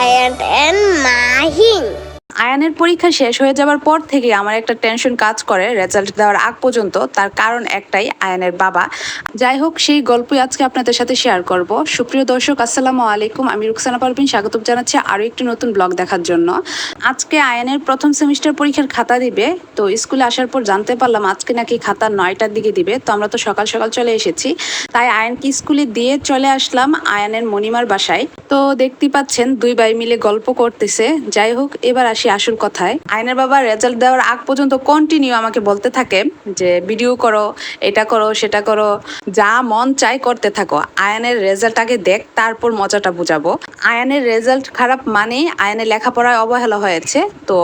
Ayaan and Mahin আয়ানের পরীক্ষা শেষ হয়ে যাওয়ার পর থেকে আমার একটা টেনশন কাজ করে রেজাল্ট দেওয়ার আগ পর্যন্ত। তার কারণ একটাই, আয়ানের বাবা। যাই হোক, সেই গল্পই আজকে আপনাদের সাথে শেয়ার করব। সুপ্রিয় দর্শক, আসসালামু আলাইকুম। আমি রুকসানা পারভিন স্বাগত জানাচ্ছি আরও একটি নতুন ব্লগ দেখার জন্য। আজকে আয়ানের প্রথম সেমিস্টার পরীক্ষার খাতা দিবে। তো স্কুলে আসার পর জানতে পারলাম আজকে নাকি খাতা নয়টার দিকে দিবে। তো আমরা তো সকাল সকাল চলে এসেছি। তাই আয়ানকে স্কুলে দিয়ে চলে আসলাম আয়ানের মনিমার বাসায়। তো দেখতে পাচ্ছেন, দুই ভাই মিলে গল্প করতেছে। যাই হোক, এবার আসি আসল কথায়। আয়নের বাবা রেজাল্ট দেওয়ার আগ পর্যন্ত কন্টিনিউ আমাকে বলতে থাকে যে ভিডিও করো, এটা করো, সেটা করো, যা মন চাই করতে থাকো। আয়নের রেজাল্ট আগে দেখ, তারপর মজাটা বুঝাবো। আয়নের রেজাল্ট খারাপ মানেই আয়নের লেখাপড়ায় অবহেলা হয়েছে। তো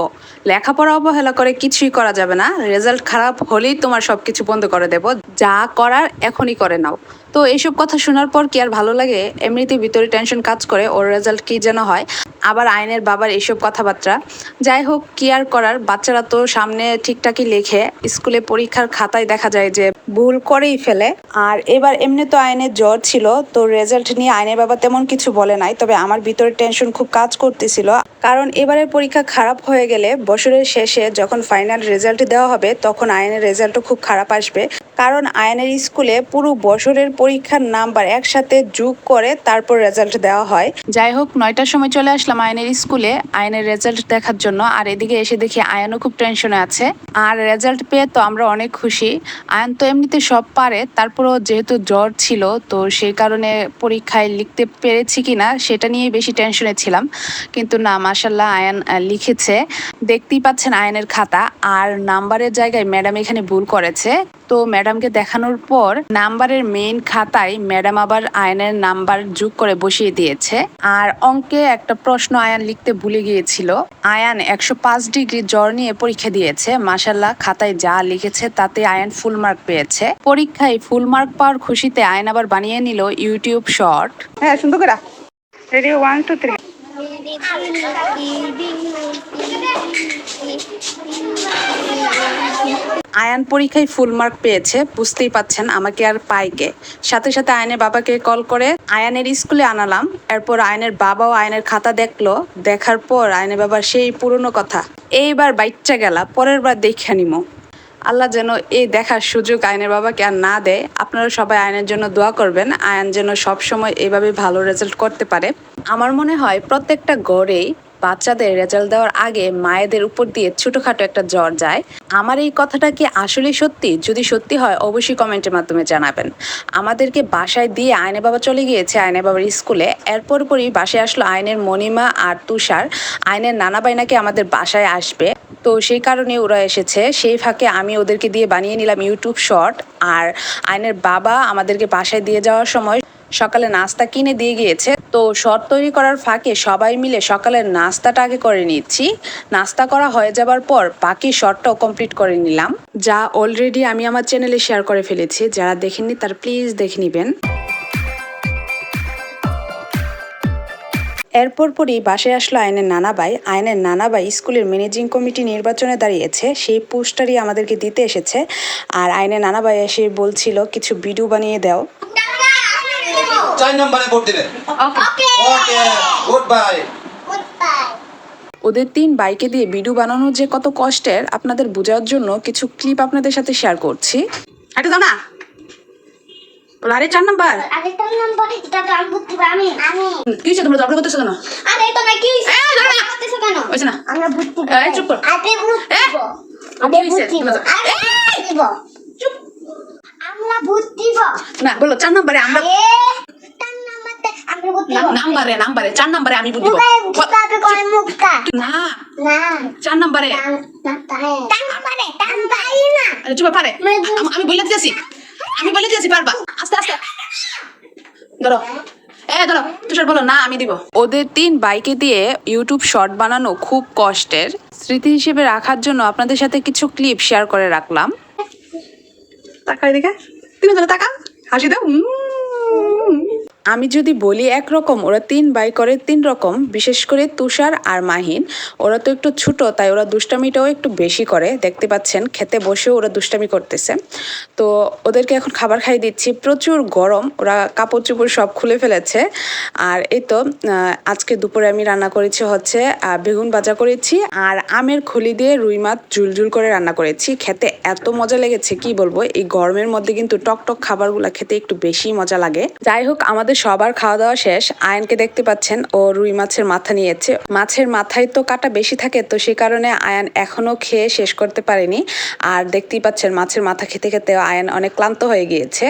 লেখাপড়া অবহেলা করে কিছুই করা যাবে না। রেজাল্ট খারাপ হলেই তোমার সবকিছু বন্ধ করে দেব। যা করার এখনই করে নাও। তো এইসব কথা শোনার পর কি আর ভালো লাগে? এমনিতে ভিতরে টেনশন কাজ করে, ওর রেজাল্ট কি যেন হয়। আবার আইনের বাবার এইসব কথাবার্তা। যাই হোক কি আর করার বাচ্চারা তো সামনে ঠিকঠাকই লেখে। স্কুলে পরীক্ষার খাতায় দেখা যায় যে ভুল করেই ফেলে। আর এবার এমনি তো আইনের জ্বর ছিল, তো রেজাল্ট নিয়ে আইনের বাবা তেমন কিছু বলে নাই। তবে আমার ভিতরে টেনশন খুব কাজ করতেছিল। কারণ এবারের পরীক্ষা খারাপ হয়ে গেলে বছরের শেষে যখন ফাইনাল রেজাল্ট দেওয়া হবে, তখন আয়নের রেজাল্টও খুব খারাপ আসবে। কারণ আয়নের স্কুলে পুরো বছরের পরীক্ষার নাম্বার একসাথে যোগ করে তারপর রেজাল্ট দেওয়া হয়। যাই হোক, নয়টার সময় চলে আসলাম আয়নের স্কুলে। আয়নের রেজাল্ট দেখার জন্য আর এদিকে এসে দেখি আয়নও খুব টেনশনে আছে। আর রেজাল্ট পেয়ে তো আমরা অনেক খুশি। আয়ন তো এমনিতে সব পারে, তারপরও যেহেতু জ্বর ছিল, তো সেই কারণে পরীক্ষায় লিখতে পেরেছি কিনা সেটা নিয়ে বেশি টেনশনে ছিলাম। কিন্তু না মাসাল্লাহ আয়ান লিখেছে। দেখতেই পাচ্ছেন আয়নের খাতা। আর নাম্বারের জায়গায় ম্যাডাম এখানে ভুল করেছে। তো ম্যাডামকে দেখানোর পর নাম্বারের মেইন খাতায় ম্যাডাম আবার আয়নের নাম্বার যোগ করে বসিয়ে দিয়েছে। আর অঙ্কে একটা প্রশ্ন আয়ান লিখতে ভুলে গিয়েছিল। আয়ান একশো পাঁচ ডিগ্রি জ্বর নিয়ে পরীক্ষা দিয়েছে। মাসাল্লাহ খাতায় যা লিখেছে তাতে আয়ান ফুল মার্ক পেয়েছে। পরীক্ষায় ফুল মার্ক পাওয়ার খুশিতে আয়ান আবার বানিয়ে নিল ইউটিউব শর্ট হ্যাঁ সুন্দর করে ready one two three Ayan পরীক্ষায় ফুল মার্ক পেয়েছে, বুঝতেই পাচ্ছেন আমাকে আর পাইকে। সাথে সাথে আয়নের বাবাকে কল করে, আয়ানের স্কুলে আনালাম, এরপর আয়নের বাবাও আয়নের খাতা দেখল, দেখার পর আয়নের বাবার সেই পুরনো কথা, এইবার বাইচ্চা গেলা, পরের বার দেখে নিমো। আল্লাহ যেন এই দেখার সুযোগ আয়নের বাবাকে আর না দেয়, আপনারা সবাই আয়নের জন্য দোয়া করবেন, আয়ন যেন সবসময় এভাবে ভালো রেজাল্ট করতে পারে। আমার মনে হয় প্রত্যেকটা গড়েই বাচ্চাদের রেজাল্ট দেওয়ার আগে মায়েদের উপর দিয়ে ছোটোখাটো একটা জ্বর যায়। আমার এই কথাটা কি আসলে সত্যি? যদি সত্যি হয়, অবশ্যই কমেন্টের মাধ্যমে জানাবেন। আমাদেরকে বাসায় দিয়ে আয়নে বাবা চলে গিয়েছে আয়নে বাবার স্কুলে। এরপর পরই বাসায় আসলো আইনের মণিমা আর তুষার। আইনের নানা বাইনাকে আমাদের বাসায় আসবে। তো সেই কারণে ওরা এসেছে। সেই ফাঁকে আমি ওদেরকে দিয়ে বানিয়ে নিলাম ইউটিউব শর্ট। আর আইনের বাবা আমাদেরকে বাসায় দিয়ে যাওয়ার সময় সকালে নাস্তা কিনে দিয়ে গিয়েছে। তো শর্ট তৈরি করার ফাঁকে সবাই মিলে সকালের নাস্তাটা আগে করে নিচ্ছি। নাস্তা করা হয়ে যাবার পর বাকি শর্টটাও কমপ্লিট করে নিলাম। যা অলরেডি আমি আমার চ্যানেলে শেয়ার করে ফেলেছি। যারা দেখেননি তার প্লিজ দেখে নেবেন। এরপর পরই বাসায় আসলো আয়নের নানাবাই। আয়নের নানাবাই স্কুলের ম্যানেজিং কমিটি নির্বাচনে দাঁড়িয়েছে। সেই পোস্টারই আমাদেরকে দিতে এসেছে। আর আয়নের নানাবাই এসে বলছিল, কিছু ভিডিও বানিয়ে দাও। চার নম্বরে ভোট দিবেন। ওকে গুড বাই ওদের তিন বাইকে দিয়ে ভিডিও বানানো যে কত কষ্টের আপনাদের বোঝার জন্য কিছু ক্লিপ আপনাদের সাথে শেয়ার করছি। হাঁটে যাও না। আরে চার নাম্বার। আরেকটা নাম্বার এটা তো আমি বুঝতে আমি আমি। কি হচ্ছে তোমরা ঝগড়া করতেছো কেন? আরে তো না কি হইছে এই, দাঁড়া। করতেছো কেন? হয়েছে না। আমরা বুঝতে এই, চুপ কর। আবে বুঝতে এ, আবে কি হইছে? বুঝতে আরে চুপ। আমরা বুঝতে না বলো চার নাম্বারে আমরা এ তার নাম্বারতে আমরা বুঝতে না- নাম্বারে নাম্বারে চার নাম্বারে আমি বুঝব না চার নাম্বারে। টান না টান নাম্বারে টান পাই না। আরে চুপ পারে। আমি বলে দিতেছি। আমি বলে দিতেছি পারবা। আস্তে আস্তে। ধরো। এ ধরো। তুষার বলো না আমি দিব। ওদের তিন বাইকে দিয়ে ইউটিউব শর্ট বানানো খুব কষ্টের। স্মৃতি হিসেবে রাখার জন্য আপনাদের সাথে কিছু ক্লিপ শেয়ার করে রাখলাম। তাকা এদিকে তুমি ধরো তাকা হাসি দাও। উম। আমি যদি বলি একরকম, ওরা তিন বাই করে তিন রকম, বিশেষ করে তুষার আর মাহিন। ওরা তো একটু ছোট, তাই ওরা দুষ্টামিটাও একটু বেশি করে। দেখতে পাচ্ছেন, খেতে বসেও ওরা দুষ্টামি করতেছে। তো ওদেরকে এখন খাবার খাই দিচ্ছি। প্রচুর গরম, ওরা কাপড় চোপড় সব খুলে ফেলেছে। আর এই তো আজকে দুপুরে আমি রান্না করেছি হচ্ছে বেগুন ভাজা করেছি আর আমের খলি দিয়ে রুই মাছ ঝুলঝুল করে রান্না করেছি। খেতে এত মজা লেগেছে, কি বলব? এই গরমের মধ্যে কিন্তু টক টক খাবারগুলো খেতে একটু বেশি মজা লাগে। যাই হোক, আমাদের সবার খাওয়া দাওয়া শেষ, আয়নকে দেখতে পাচ্ছেন ও রুই মাছের মাথা নিয়েছে। মাছের মাথায় তো কাটা বেশি থাকে, তো সে কারণে আয়ান এখনও খেয়ে শেষ করতে পারেনি। আর দেখতেই পাচ্ছেন মাছের মাথা খেতে খেতে আয়ান অনেক ক্লান্ত হয়ে গিয়েছে।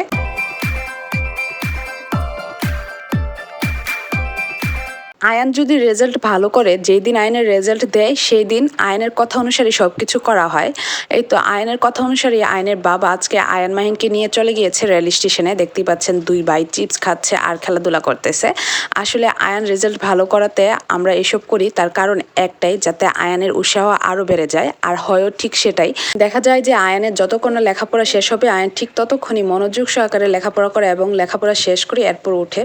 আয়ান যদি রেজাল্ট ভালো করে, যেই দিন আয়নের রেজাল্ট দেয়, সেই দিন আয়নের কথা অনুসারে সব কিছু করা হয়। এই তো আয়নের কথা অনুসারে আয়নের বাবা আজকে আয়ান মাহিনকে নিয়ে চলে গিয়েছে রেল স্টেশনে। দেখতেই পাচ্ছেন দুই ভাই চিপস খাচ্ছে আর খেলাধুলা করতেছে। আসলে আয়ান রেজাল্ট ভালো করাতে আমরা এসব করি তার কারণ একটাই, যাতে আয়ানের উৎসাহ আরও বেড়ে যায়। আর হয়ও ঠিক সেটাই। দেখা যায় যে আয়ানের যতক্ষণ লেখাপড়া শেষ হবে, আয়ান ঠিক ততক্ষণই মনোযোগ সহকারে লেখাপড়া করে এবং লেখাপড়া শেষ করে এরপর উঠে।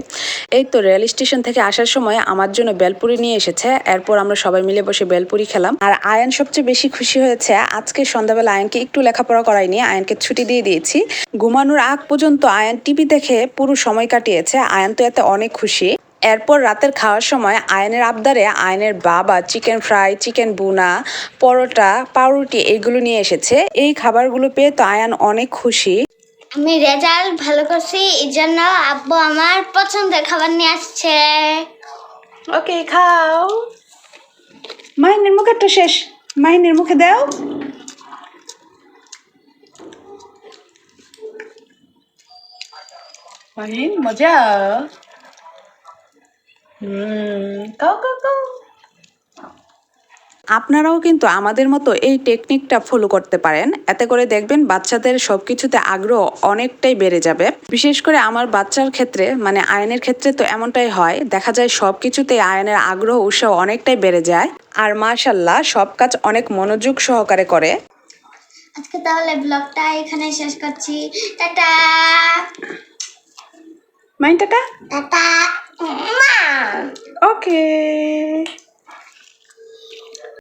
এই তো রেল স্টেশন থেকে আসার সময় আমার জন্য বেলপুরি নিয়ে এসেছে। এরপর আমরা সবাই মিলে বসে বেলপুরি খেলাম। আর আয়ান সবচেয়ে বেশি খুশি হয়েছে, আজকে সন্ধ্যাবেলা আয়নকে একটু লেখাপড়া করাইনি আয়নকে ছুটি দিয়ে দিয়েছি। ঘুমানোর আগ পর্যন্ত আয়ান টিভি দেখে পুরো সময় কাটিয়েছে, আয়ান তো এতে অনেক খুশি। এরপর রাতের খাওয়ার সময় আয়নের আবদারে আয়নের বাবা চিকেন ফ্রাই, চিকেন বুনা পরোটা, পাউরুটি এইগুলো নিয়ে এসেছে। এই খাবারগুলো পেয়ে তো আয়ান অনেক খুশি। আমি রেজাল্ট ভালো করছি, এই জন্য আব্বু আমার পছন্দের খাবার নিয়ে আসছে। ওকে খাও। মাহিনের তো শেষ। মাহিনের মুখে দাও। মাহিন মজা। হুম খাও খাও খাও। আপনারাও কিন্তু আমাদের মতো এই টেকনিকটা ফলো করতে পারেন। এতে করে দেখবেন বাচ্চাদের সবকিছুতে আগ্রহ অনেকটাই বেড়ে যাবে। বিশেষ করে আমার বাচ্চার ক্ষেত্রে মানে আয়নের ক্ষেত্রে তো এমনটাই হয় দেখা যায় সব সবকিছুতে আয়নের আগ্রহ উৎসাহ অনেকটাই বেড়ে যায়। আর মাশাল্লাহ সব কাজ অনেক মনোযোগ সহকারে করে। আজকে তাহলে ব্লগটা এখানে শেষ করছি। টাটা! টাটা! টাটা ওকে